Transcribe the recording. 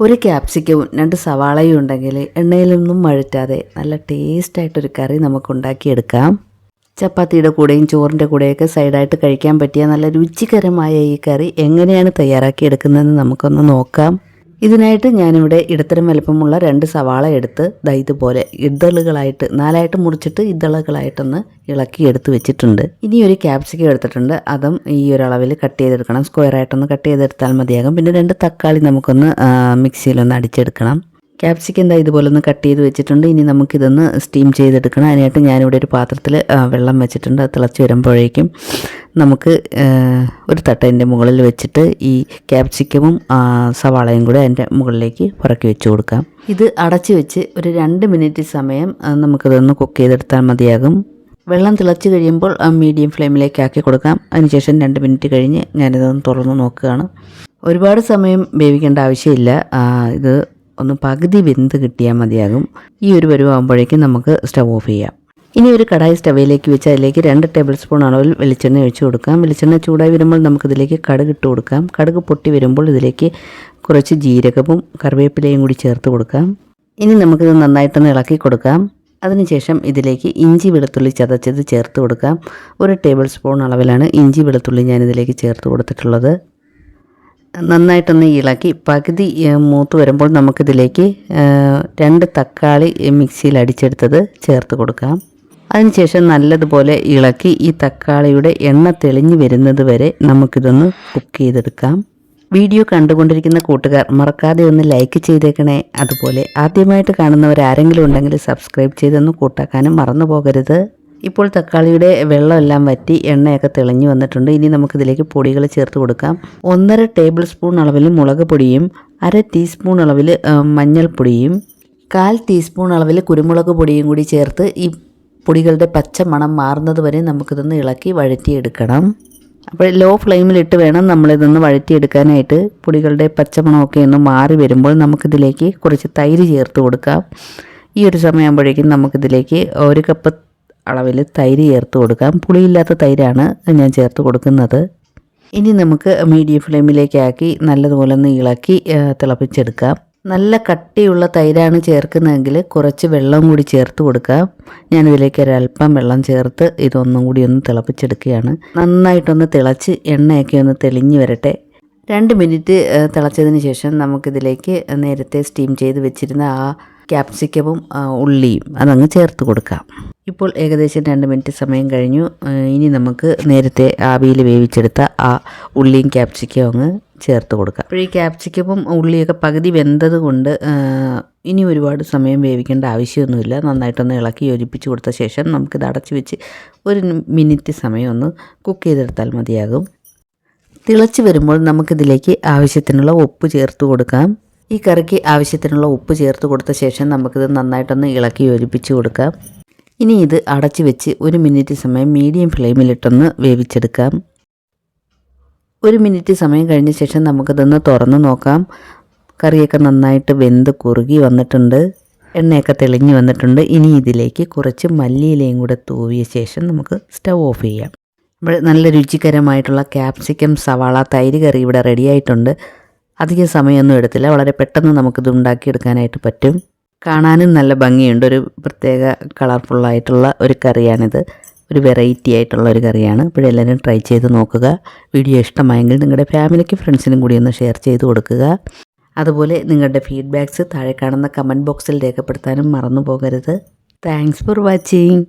ഒരു ക്യാപ്സിക്കവും രണ്ട് സവാളയും ഉണ്ടെങ്കിൽ എണ്ണയിലൊന്നും മഴറ്റാതെ നല്ല ടേസ്റ്റായിട്ടൊരു കറി നമുക്ക് ഉണ്ടാക്കിയെടുക്കാം ചപ്പാത്തിയുടെ കൂടെയും ചോറിന്റെ കൂടെയൊക്കെ സൈഡായിട്ട് കഴിക്കാൻ പറ്റിയ നല്ല രുചികരമായ ഈ കറി എങ്ങനെയാണ് തയ്യാറാക്കിയെടുക്കുന്നതെന്ന് നമുക്കൊന്ന് നോക്കാം. ഇതിനായിട്ട് ഞാനിവിടെ ഇടത്തരം വലുപ്പമുള്ള രണ്ട് സവാള എടുത്ത് ദാ ഇതുപോലെ ഇതളുകളായിട്ട് നാലായിട്ട് മുറിച്ചിട്ട് ഇതളുകളായിട്ടൊന്ന് ഇളക്കി എടുത്ത് വെച്ചിട്ടുണ്ട്. ഇനി ഒരു ക്യാപ്സിക്കം എടുത്തിട്ടുണ്ട്. അതും ഈ ഒരു അളവിൽ കട്ട് ചെയ്തെടുക്കണം. സ്ക്വയറായിട്ടൊന്ന് കട്ട് ചെയ്തെടുത്താൽ മതിയാകും. പിന്നെ രണ്ട് തക്കാളി നമുക്കൊന്ന് മിക്സിയിലൊന്ന് അടിച്ചെടുക്കണം. ക്യാപ്സിക്കം എന്താ ഇതുപോലെ ഒന്ന് കട്ട് ചെയ്ത് വെച്ചിട്ടുണ്ട്. ഇനി നമുക്കിതൊന്ന് സ്റ്റീം ചെയ്തെടുക്കണം. അതിനായിട്ട് ഞാനിവിടെ ഒരു പാത്രത്തിൽ വെള്ളം വെച്ചിട്ടുണ്ട്. അത് തിളച്ച് വരുമ്പോഴേക്കും നമുക്ക് ഒരു തട്ടതിന്റെ മുകളിൽ വെച്ചിട്ട് ഈ ക്യാപ്സിക്കമും സവാളയും കൂടെ അതിന്റെ മുകളിലേക്ക് പുറക്കി വെച്ച് കൊടുക്കാം. ഇത് അടച്ച് വെച്ച് ഒരു രണ്ട് മിനിറ്റ് സമയം നമുക്കിതൊന്ന് കുക്ക് ചെയ്തെടുത്താൽ മതിയാകും. വെള്ളം തിളച്ച് കഴിയുമ്പോൾ മീഡിയം ഫ്ലെയിമിലേക്ക് ആക്കി കൊടുക്കാം. അതിനുശേഷം രണ്ട് മിനിറ്റ് കഴിഞ്ഞ് ഞാനിതൊന്ന് തുറന്ന് നോക്കുകയാണ്. ഒരുപാട് സമയം വേവിക്കേണ്ട ആവശ്യമില്ല. ഇത് ഒന്ന് പകുതി വെന്ത് കിട്ടിയാൽ മതിയാകും. ഈ ഒരു പരുവാകുമ്പോഴേക്കും നമുക്ക് സ്റ്റവ് ഓഫ് ചെയ്യാം. ഇനി ഒരു കടായി സ്റ്റവയിലേക്ക് വെച്ച് അതിലേക്ക് രണ്ട് ടേബിൾ സ്പൂൺ അളവിൽ വെളിച്ചെണ്ണ ഒഴിച്ചു കൊടുക്കാം. വെളിച്ചെണ്ണ ചൂടായി വരുമ്പോൾ നമുക്കിതിലേക്ക് കടുക് ഇട്ട് കൊടുക്കാം. കടുക് പൊട്ടി വരുമ്പോൾ ഇതിലേക്ക് കുറച്ച് ജീരകവും കറിവേപ്പിലയും കൂടി ചേർത്ത് കൊടുക്കാം. ഇനി നമുക്കിത് നന്നായിട്ടൊന്ന് ഇളക്കി കൊടുക്കാം. അതിനുശേഷം ഇതിലേക്ക് ഇഞ്ചി വെളുത്തുള്ളി ചതച്ചത് ചേർത്ത് കൊടുക്കാം. ഒരു ടേബിൾ സ്പൂൺ അളവിലാണ് ഇഞ്ചി വെളുത്തുള്ളി ഞാനിതിലേക്ക് ചേർത്ത് കൊടുത്തിട്ടുള്ളത്. നന്നായിട്ടൊന്ന് ഇളക്കി പകുതി മൂത്ത് വരുമ്പോൾ നമുക്കിതിലേക്ക് രണ്ട് തക്കാളി മിക്സിയിൽ അടിച്ചെടുത്തത് ചേർത്ത് കൊടുക്കാം. അതിനുശേഷം നല്ലതുപോലെ ഇളക്കി ഈ തക്കാളിയുടെ എണ്ണ തെളിഞ്ഞു വരുന്നത് വരെ നമുക്കിതൊന്ന് കുക്ക് ചെയ്തെടുക്കാം. വീഡിയോ കണ്ടുകൊണ്ടിരിക്കുന്ന കൂട്ടുകാർ മറക്കാതെ ഒന്ന് ലൈക്ക് ചെയ്തേക്കണേ. അതുപോലെ ആദ്യമായിട്ട് കാണുന്നവർ ആരെങ്കിലും ഉണ്ടെങ്കിൽ സബ്സ്ക്രൈബ് ചെയ്തൊന്ന് കൂട്ടാക്കാനും മറന്നു പോകരുത്. ഇപ്പോൾ തക്കാളിയുടെ വെള്ളമെല്ലാം വറ്റി എണ്ണയൊക്കെ തെളിഞ്ഞു വന്നിട്ടുണ്ട്. ഇനി നമുക്കിതിലേക്ക് പൊടികൾ ചേർത്ത് കൊടുക്കാം. ഒന്നര ടേബിൾ സ്പൂൺ അളവിൽ മുളക് പൊടിയും അര ടീസ്പൂൺ അളവിൽ മഞ്ഞൾപ്പൊടിയും കാൽ ടീസ്പൂൺ അളവിൽ കുരുമുളക് പൊടിയും കൂടി ചേർത്ത് ഈ പൊടികളുടെ പച്ച മണം മാറുന്നത് വരെ നമുക്കിതൊന്ന് ഇളക്കി വഴറ്റിയെടുക്കണം. അപ്പോൾ ലോ ഫ്ലെയിമിലിട്ട് വേണം നമ്മളിതൊന്ന് വഴറ്റിയെടുക്കാനായിട്ട്. പൊടികളുടെ പച്ചമണമൊക്കെ ഒന്ന് മാറി വരുമ്പോൾ നമുക്കിതിലേക്ക് കുറച്ച് തൈര് ചേർത്ത് കൊടുക്കാം. ഈ ഒരു സമയമാകുമ്പോഴേക്കും നമുക്കിതിലേക്ക് ഒരു കപ്പ് അളവിൽ തൈര് ചേർത്ത് കൊടുക്കാം. പുളിയില്ലാത്ത തൈരാണ് ഞാൻ ചേർത്ത് കൊടുക്കുന്നത്. ഇനി നമുക്ക് മീഡിയം ഫ്ലെയിമിലേക്കാക്കി നല്ലതുപോലെ ഒന്ന് ഇളക്കി തിളപ്പിച്ചെടുക്കാം. നല്ല കട്ടിയുള്ള തൈരാണ് ചേർക്കുന്നതെങ്കിൽ കുറച്ച് വെള്ളം കൂടി ചേർത്ത് കൊടുക്കാം ഞാനിതിലേക്ക് ഒരല്പം വെള്ളം ചേർത്ത് ഇതൊന്നും കൂടി ഒന്ന് തിളപ്പിച്ചെടുക്കുകയാണ്. നന്നായിട്ടൊന്ന് തിളച്ച് എണ്ണയൊക്കെ ഒന്ന് തെളിഞ്ഞു വരട്ടെ. രണ്ട് മിനിറ്റ് തിളച്ചതിന് ശേഷം നമുക്കിതിലേക്ക് നേരത്തെ സ്റ്റീം ചെയ്ത് വെച്ചിരുന്ന ആ ക്യാപ്സിക്കവും ഉള്ളിയും അതങ്ങ് ചേർത്ത് കൊടുക്കാം. ഇപ്പോൾ ഏകദേശം രണ്ട് മിനിറ്റ് സമയം കഴിഞ്ഞു. ഇനി നമുക്ക് നേരത്തെ ആവിയിൽ വേവിച്ചെടുത്ത ആ ഉള്ളിയും ക്യാപ്സിക്കും അങ്ങ് ചേർത്ത് കൊടുക്കാം. അപ്പോൾ ഈ ക്യാപ്സിക്കവും ഉള്ളിയൊക്കെ പകുതി വെന്തത് കൊണ്ട് ഇനി ഒരുപാട് സമയം വേവിക്കേണ്ട ആവശ്യമൊന്നുമില്ല. നന്നായിട്ടൊന്ന് ഇളക്കി യോജിപ്പിച്ച് കൊടുത്ത ശേഷം നമുക്കിത് അടച്ചു വെച്ച് ഒരു മിനിറ്റ് സമയം ഒന്ന് കുക്ക് ചെയ്തെടുത്താൽ മതിയാകും. തിളച്ച് വരുമ്പോൾ നമുക്കിതിലേക്ക് ആവശ്യത്തിനുള്ള ഉപ്പ് ചേർത്ത് കൊടുക്കാം. ഈ കറിക്ക് ആവശ്യത്തിനുള്ള ഉപ്പ് ചേർത്ത് കൊടുത്ത ശേഷം നമുക്കിത് നന്നായിട്ടൊന്ന് ഇളക്കി യോജിപ്പിച്ച് കൊടുക്കാം. ഇനി ഇത് അടച്ചു വെച്ച് ഒരു മിനിറ്റ് സമയം മീഡിയം ഫ്ലെയിമിലിട്ടൊന്ന് വേവിച്ചെടുക്കാം. ഒരു മിനിറ്റ് സമയം കഴിഞ്ഞ ശേഷം നമുക്കതൊന്ന് തുറന്ന് നോക്കാം. കറിയൊക്കെ നന്നായിട്ട് വെന്ത് കുറുകി വന്നിട്ടുണ്ട്. എണ്ണയൊക്കെ തെളിഞ്ഞു വന്നിട്ടുണ്ട്. ഇനി ഇതിലേക്ക് കുറച്ച് മല്ലിയിലയും കൂടെ തൂവിയ ശേഷം നമുക്ക് സ്റ്റവ് ഓഫ് ചെയ്യാം. ഇവിടെ നല്ല രുചികരമായിട്ടുള്ള ക്യാപ്സിക്കം സവാള തൈര് കറി ഇവിടെ റെഡിയായിട്ടുണ്ട് അധികം സമയമൊന്നും എടുത്തില്ല. വളരെ പെട്ടെന്ന് നമുക്കിത് ഉണ്ടാക്കിയെടുക്കാനായിട്ട് പറ്റും. കാണാനും നല്ല ഭംഗിയുണ്ട്. ഒരു പ്രത്യേക കളർഫുള്ളായിട്ടുള്ള ഒരു കറിയാണിത്. ഒരു വെറൈറ്റി ആയിട്ടുള്ള ഒരു കറിയാണ്. ഇപ്പോഴെല്ലാവരും ട്രൈ ചെയ്ത് നോക്കുക. വീഡിയോ ഇഷ്ടമായെങ്കിൽ നിങ്ങളുടെ ഫാമിലിക്ക് ഫ്രണ്ട്സിനും കൂടി ഒന്ന് ഷെയർ ചെയ്ത് കൊടുക്കുക. അതുപോലെ നിങ്ങളുടെ ഫീഡ്ബാക്ക്സ് താഴെ കാണുന്ന കമന്റ് ബോക്സിൽ രേഖപ്പെടുത്താനും മറന്നു പോകരുത്. Thanks for watching